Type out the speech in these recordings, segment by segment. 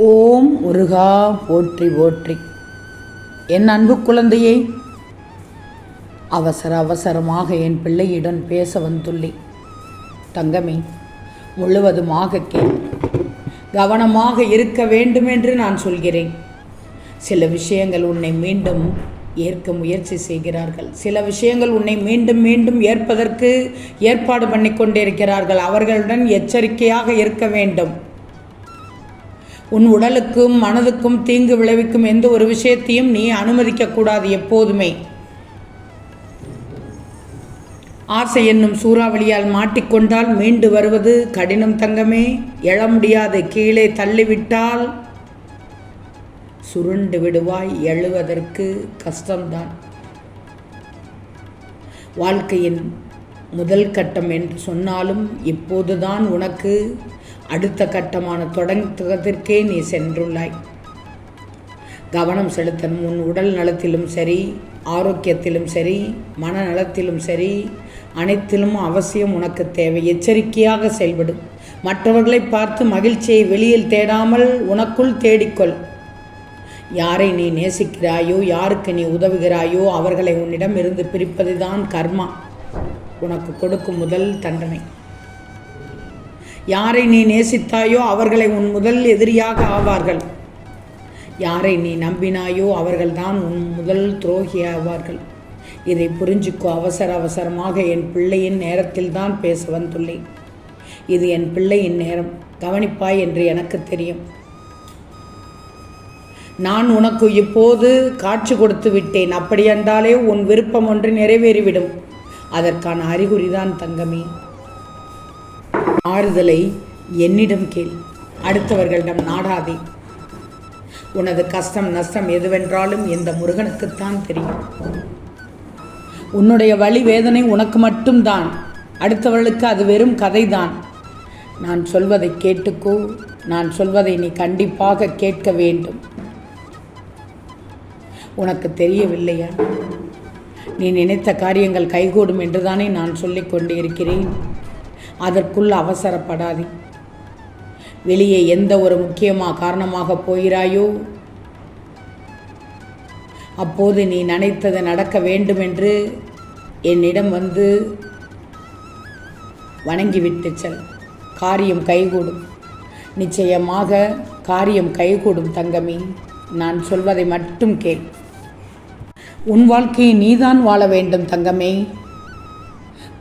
ஓம் முருகா போற்றி போற்றி. என் அன்பு குழந்தையை அவசர அவசரமாக என் பிள்ளையுடன் பேச வந்துள்ளேன் தங்கமே முழுவதுமாக கேள். கவனமாக இருக்க வேண்டும் என்று நான் சொல்கிறேன். சில விஷயங்கள் உன்னை மீண்டும் ஏற்க முயற்சி செய்கிறார்கள். சில விஷயங்கள் உன்னை மீண்டும் மீண்டும் ஏற்பதற்கு ஏற்பாடு பண்ணி கொண்டிருக்கிறார்கள் அவர்களுடன் எச்சரிக்கையாக இருக்க வேண்டும். உன் உடலுக்கும் மனதுக்கும் தீங்கு விளைவிக்கும் எந்த ஒரு விஷயத்தையும் நீ அனுமதிக்கக்கூடாது எப்போதுமே. ஆசை என்னும் சூறாவளியால் மாட்டிக்கொண்டால் மீண்டு வருவது கடினம் தங்கமே. எழ முடியாது கீழே தள்ளிவிட்டால் சுருண்டு விடுவாய் எழுவதற்கு கஷ்டம்தான். வாழ்க்கையின் முதல் கட்டம் என்று சொன்னாலும் இப்போதுதான் உனக்கு அடுத்த கட்டமான தொடங்குவதற்கே நீ சென்றுள்ளாய். கவனம் செலுத்தணும். உன் உடல் நலத்திலும் சரி ஆரோக்கியத்திலும் சரி மனநலத்திலும் சரி அனைத்திலும் அவசியம் உனக்கு தேவை. எச்சரிக்கையாக செயல்படும் மற்றவர்களை பார்த்து மகிழ்ச்சியை வெளியில் தேடாமல் உனக்குள் தேடிக்கொள். யாரை நீ நேசிக்கிறாயோ யாருக்கு நீ உதவுகிறாயோ அவர்களை உன்னிடம் இருந்து பிரிப்பதுதான் கர்மா. உனக்கு கொடுக்கும் முதல் தண்டனை. யாரை நீ நேசித்தாயோ அவர்களை உன் முதல் எதிரியாக ஆவார்கள். யாரை நீ நம்பினாயோ அவர்கள்தான் உன் முதல் துரோகி ஆவார்கள். இதை புரிஞ்சுக்கோ அவசர அவசரமாக என் பிள்ளையின் நேரத்தில் தான் பேச வந்துள்ளேன். இது என் பிள்ளையின் நேரம். கவனிப்பாய் என்று எனக்கு தெரியும். நான் உனக்கு இப்போது காட்சி கொடுத்து விட்டேன். அப்படியென்றாலே உன் விருப்பம் ஒன்று நிறைவேறிவிடும். அதற்கான அறிகுறிதான் தங்கமே. ஆறுதலை என்னிடம் கேள். அடுத்தவர்களிடம் நாடாதே. உனது கஷ்டம் நஷ்டம் எதுவென்றாலும் இந்த முருகனுக்குத்தான் தெரியும். உன்னுடைய வழி வேதனை உனக்கு மட்டும்தான். அடுத்தவர்களுக்கு அது வெறும் கதைதான். நான் சொல்வதை கேட்டுக்கோ. நான் சொல்வதை நீ கண்டிப்பாக கேட்க வேண்டும். உனக்கு தெரியவில்லையா? நீ நினைத்த காரியங்கள் கைகூடும் என்றுதானே நான் சொல்லிக் கொண்டிருக்கிறேன். அதற்குள் அவசரப்படாதே. வெளியே எந்த ஒரு முக்கியமாக காரணமாக போகிறாயோ? அப்போது நீ நினைத்தது நடக்க வேண்டும் என்று என்னிடம் வந்து வணங்கிவிட்டு செல். காரியம் கைகூடும். நிச்சயமாக காரியம் கைகூடும் தங்கமி. நான் சொல்வதை மட்டும் கேள். உன் வாழ்க்கையை நீதான் வாழ வேண்டும் தங்கமே.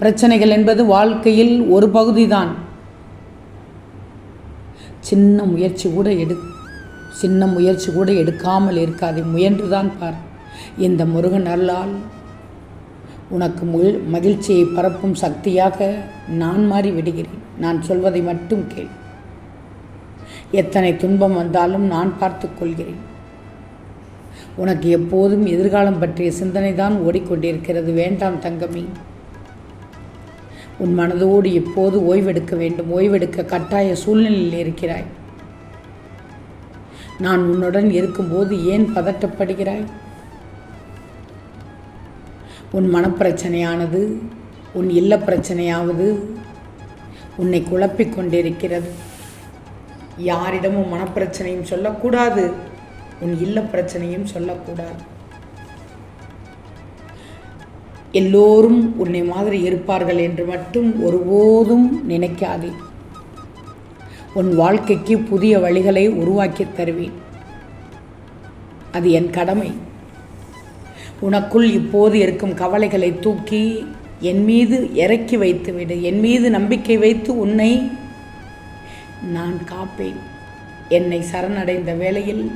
பிரச்சனைகள் என்பது வாழ்க்கையில் ஒரு பகுதிதான். சின்ன முயற்சி கூட எடு சின்ன முயற்சி கூட எடுக்காமல் இருக்காது முயன்றுதான் பார். இந்த முருகன் அல்லால் உனக்கு முழு மகிழ்ச்சியை பரப்பும் சக்தியாக நான் மாறி விடுகிறேன். நான் சொல்வதை மட்டும் கேள். எத்தனை துன்பம் வந்தாலும் நான் பார்த்து கொள்கிறேன். உனக்கு எப்போதும் எதிர்காலம் பற்றிய சிந்தனை தான் ஓடிக்கொண்டிருக்கிறது. வேண்டாம் தங்கமே. உன் மனதோடு இப்போது ஓய்வெடுக்க வேண்டும்? ஓய்வெடுக்க கட்டாய சூழ்நிலையில் இருக்கிறாய். நான் உன்னுடன் இருக்கும்போது ஏன் பதட்டப்படுகிறாய்? உன் மனப்பிரச்சனையானது உன் இல்ல பிரச்சனையாவது உன்னை குழப்பிக் கொண்டிருக்கிறது. யாரிடமும் மனப்பிரச்சனையும் சொல்லக்கூடாது உன் இல்ல பிரச்சனையும் சொல்லக்கூடாது. எல்லோரும் உன்னை மாதிரி இருப்பார்கள் என்று மட்டும் ஒருபோதும் நினைக்காதே. உன் வாழ்க்கைக்கு புதிய வழிகளை உருவாக்கி தருவேன். அது என் கடமை. உனக்குள் இப்போது இருக்கும் கவலைகளை தூக்கி என் மீது இறக்கி வைத்துவிடு என் மீது நம்பிக்கை வைத்து உன்னை நான் காப்பேன். என்னை சரணடைந்த வேளையில்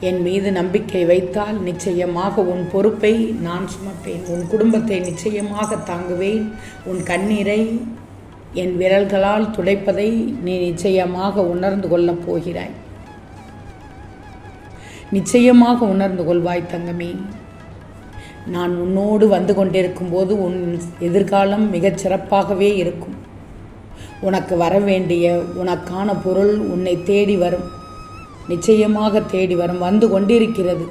என் மீது நம்பிக்கை வைத்தால் நிச்சயமாக உன் பொறுப்பை நான் சுமப்பேன். உன் குடும்பத்தை நிச்சயமாக தாங்குவேன். உன் கண்ணீரை என் விரல்களால் துடைப்பதை நீ நிச்சயமாக உணர்ந்து கொள்ளப் போகிறாய். நிச்சயமாக உணர்ந்து கொள்வாய் தங்கமே. நான் உன்னோடு வந்து கொண்டிருக்கும் போது உன் எதிர்காலம் மிகச் சிறப்பாகவே இருக்கும். உனக்கு வர வேண்டிய உனக்கான பொருள் உன்னை தேடி வரும். நிச்சயமாக தேடி வரும் வந்து கொண்டிருக்கிறது.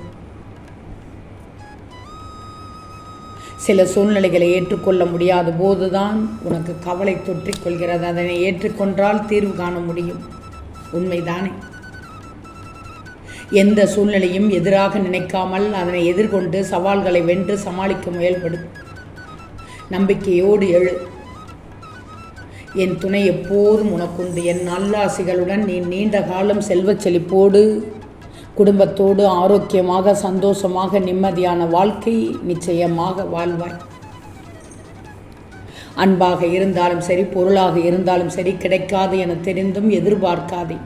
சில சூழ்நிலைகளை ஏற்றுக்கொள்ள முடியாத போதுதான் உனக்கு கவலை தொற்றிக்கொள்கிறது அதனை ஏற்றுக்கொண்டால் தீர்வு காண முடியும். உண்மைதானே? எந்த சூழ்நிலையும் எதிராக நினைக்காமல் அதனை எதிர்கொண்டு சவால்களை வென்று சமாளிக்க முயல்படும் நம்பிக்கையோடு எழு என் துணை எப்போதும் உனக்குண்டு. என் நல்லாசிகளுடன் நீ நீண்ட காலம் செல்வச் செழிப்போடு குடும்பத்தோடு ஆரோக்கியமாக சந்தோஷமாக நிம்மதியான வாழ்க்கை நிச்சயமாக வாழ்வாய். அன்பாக இருந்தாலும் சரி பொருளாக இருந்தாலும் சரி கிடைக்காது என தெரிந்தும் எதிர்பார்க்காதே.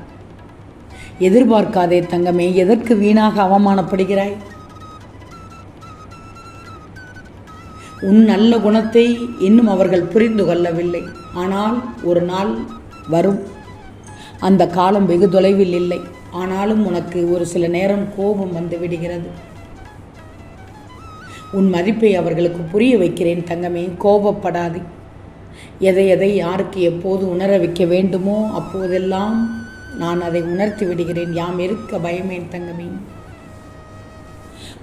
எதிர்பார்க்காதே தங்கமே எதற்கு வீணாக அவமானப்படுகிறாய்? உன் நல்ல குணத்தை இன்னும் அவர்கள் புரிந்து கொள்ளவில்லை. ஆனால் ஒரு நாள் வரும். அந்த காலம் வெகு தொலைவில் இல்லை. ஆனாலும் உனக்கு ஒரு சில நேரம் கோபம் வந்து விடுகிறது. உன் மதிப்பை அவர்களுக்கு புரிய வைக்கிறேன் தங்கமே கோபப்படாது. எதை எதை யாருக்கு எப்போது உணர வைக்க வேண்டுமோ அப்போதெல்லாம் நான் அதை உணர்த்தி விடுகிறேன். யாம் இருக்க பயமேன் தங்கமே.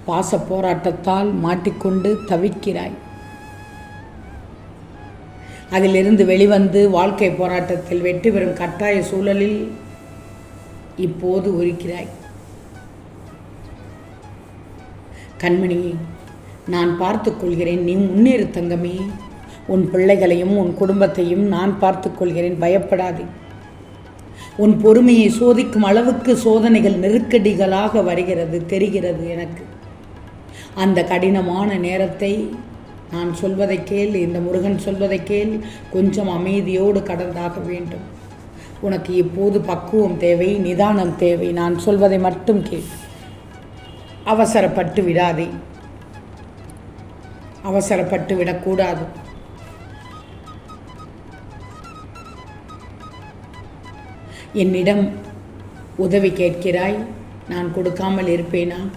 பாச போராட்டத்தால் மாட்டிக்கொண்டு தவிக்கிறாய். அதிலிருந்து வெளிவந்து வாழ்க்கை போராட்டத்தில் வெற்றி பெறும் கட்டாய சூழலில் இப்போது உரிக்கிறாய் கண்மணி நான் பார்த்து கொள்கிறேன் நீ முன்னேறு தங்கமே. உன் பிள்ளைகளையும் உன் குடும்பத்தையும் நான் பார்த்து கொள்கிறேன் பயப்படாதே. உன் பொறுமையை சோதிக்கும் அளவுக்கு சோதனைகள் நெருக்கடிகளாக வருகிறது தெரிகிறது எனக்கு. அந்த கடினமான நேரத்தை நான் சொல்வதை கேள் இந்த முருகன் சொல்வதை கேள் கொஞ்சம் அமைதியோடு கடந்தாக வேண்டும். உனக்கு இப்போது பக்குவம் தேவை நிதானம் தேவை நான் சொல்வதை மட்டும் கேள். அவசரப்பட்டு விடாதே. அவசரப்பட்டு விடக்கூடாது. என்னிடம் உதவி கேட்கிறாய் நான் கொடுக்காமல் இருப்பேனா?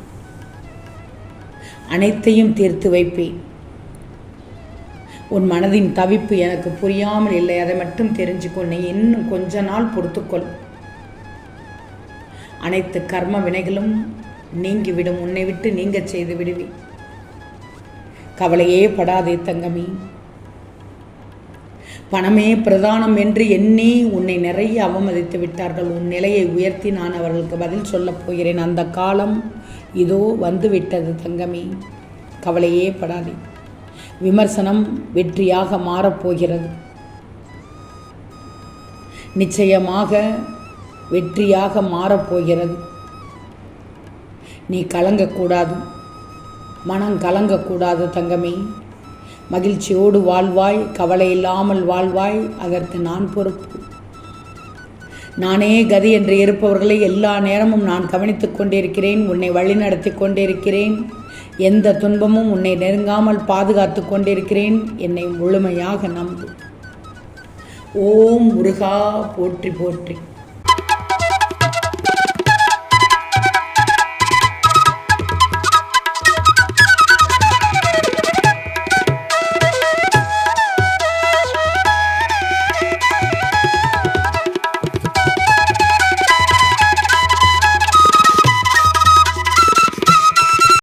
அனைத்தையும் தீர்த்து வைப்பேன். உன் மனதின் தவிப்பு எனக்கு புரியாமல் இல்லை அதை மட்டும் தெரிஞ்சுக்கொள். நீ இன்னும் கொஞ்ச நாள் பொறுத்துக்கொள். அனைத்து கர்ம வினைகளும் நீங்கிவிடும். உன்னை விட்டு நீங்கச் செய்து விடுவேன் கவலையே படாதே தங்கமி. பணமே பிரதானம் என்று எண்ணி உன்னை நிறைய அவமதித்து விட்டார்கள். உன் நிலையை உயர்த்தி நான் அவர்களுக்கு பதில் சொல்லப் போகிறேன். அந்த காலம் இதோ வந்துவிட்டது தங்கமி. கவலையே படாதே. விமர்சனம் வெற்றியாக மாறப்போகிறது. நிச்சயமாக வெற்றியாக மாறப்போகிறது. நீ கலங்கக்கூடாது. மனம் கலங்கக்கூடாது தங்கமே. மகிழ்ச்சியோடு வாழ்வாய் கவலை இல்லாமல் வாழ்வாய் அதற்கு நான் பொறுப்பு. நானே கதி என்று இருப்பவர்களை எல்லா நேரமும் நான் கவனித்துக் கொண்டிருக்கிறேன். உன்னை வழிநடத்தி கொண்டிருக்கிறேன். எந்த துன்பமும் உன்னை நெருங்காமல் பாதுகாத்து கொண்டிருக்கிறேன். என்னை முழுமையாக நம்பு. ஓம் முருகா போற்றி போற்றி.